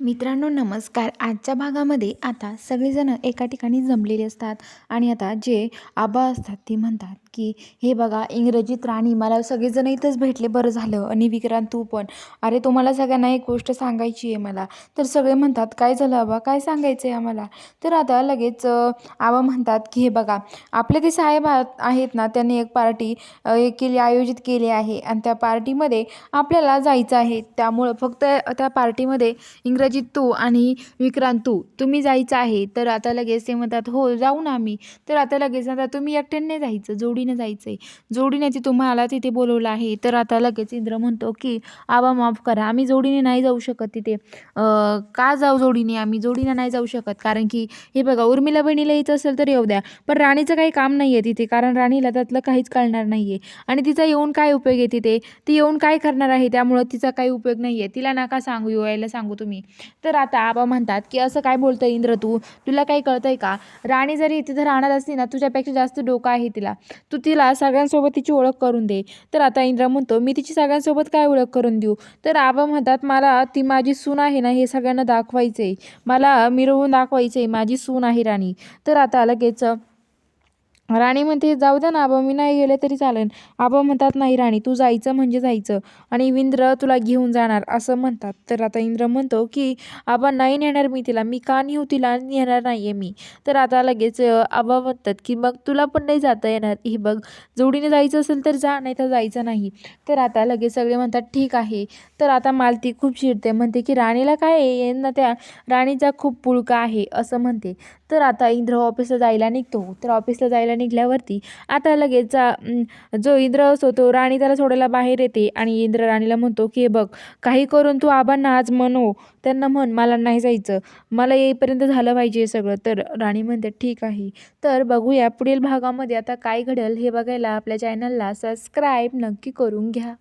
मित्रांनो नमस्कार. आजच्या भागामध्ये आता सगळेजण एका ठिकाणी जमलेले असतात आणि आता जे आबा असतात ते म्हणतात. की हे बघा इंग्रजीत राणी मला सगळेजण इथंच भेटले बरं झालं. आणि विक्रांत तू पण. अरे तुम्हाला सगळ्यांना एक गोष्ट सांगायची आहे मला. तर सगळे म्हणतात काय झालं आबा? काय सांगायचं आहे आम्हाला? तर आता लगेच आबा म्हणतात की हे बघा आपले ते साहेब आहेत ना त्यांनी एक पार्टी केली आयोजित केली आहे. आणि त्या पार्टीमध्ये आपल्याला जायचं आहे. त्यामुळं फक्त त्या पार्टीमध्ये इंग्रजीत तू आणि विक्रांत तू तुम्ही जायचं आहे. तर आता लगेच ते म्हणतात हो जाऊ ना आम्ही. तर आता लगेच आता तुम्ही एकट्याने जायचं जोडी जोडीनं जायचं आहे जोडीने ती तुम्हाला तिथे बोलवलं आहे तर आता लगेच इंद्र म्हणतो की आबा माफ करा आम्ही जोडीने नाही जाऊ शकत तिथे. का जाऊ जोडीने? आम्ही जोडीनं नाही जाऊ शकत. कारण की हे बघा उर्मिला बहिणीला यायचं असेल तर येऊ द्या. पण राणीचं काही काम नाही आहे तिथे कारण राणीला त्यातलं काहीच कळणार नाही आहे आणि तिचा येऊन काय उपयोग आहे तिथे? ती येऊन काय करणार आहे? त्यामुळं तिचा काही उपयोग नाही आहे तिला नका सांगू यायला सांगू तुम्ही. तर आता आबा म्हणतात की असं काय बोलतं इंद्र तू? तुला काही कळतंय का? राणी जरी तिथं राहणार असली ना तुझ्यापेक्षा जास्त डोकं आहे तिला. तू तिला सगळ्यांसोबत तिची ओळख करून दे. तर आता इंद्र म्हणतो मी तिची सगळ्यांसोबत काय ओळख करून देऊ? तर आबा म्हणतात मला ती माझी सून आहे ना हे सगळ्यांना दाखवायचं आहे मला मिरवून दाखवायचं आहे माझी सून आहे राणी. तर आता लगेच राणी म्हणते जाऊ द्या ना आबा मी नाही गेले तरी चालेल. आबा म्हणतात नाही राणी तू जायचं म्हणजे जायचं आणि इंद्र तुला घेऊन जाणार असं म्हणतात. तर आता इंद्र म्हणतो की आबा नाही नेणार मी तिला मी का नेऊ तिला? नेणार नाही आहे मी. तर आता लगेच आबा म्हणतात की मग तुला पण नाही जाता येणार. हे बघ जोडीने जायचं असेल तर जा नाही तर जायचं नाही. तर आता लगेच सगळे म्हणतात ठीक आहे. तर आता मालती खूप चिडते म्हणते की राणीला काय आहे? यांना त्या राणीचा खूप पुळका आहे असं म्हणते. तर आता इंद्र ऑफिसला जायला निघतो. तर ऑफिसला जायला निघल्यावरती आता लगेच जो इंद्र असतो तो राणी त्याला सोडायला बाहेर येते आणि इंद्र राणीला म्हणतो की "हे बघ काही करून तू आबांना आज म्हणो हो. त्यांना म्हण मला नाही जायचं. मला येईपर्यंत झालं पाहिजे सगळं. तर राणी म्हणते ठीक आहे. तर बघूया पुढील भागामध्ये आता काय घडेल हे बघायला आपल्या चॅनलला सबस्क्राईब नक्की करून घ्या.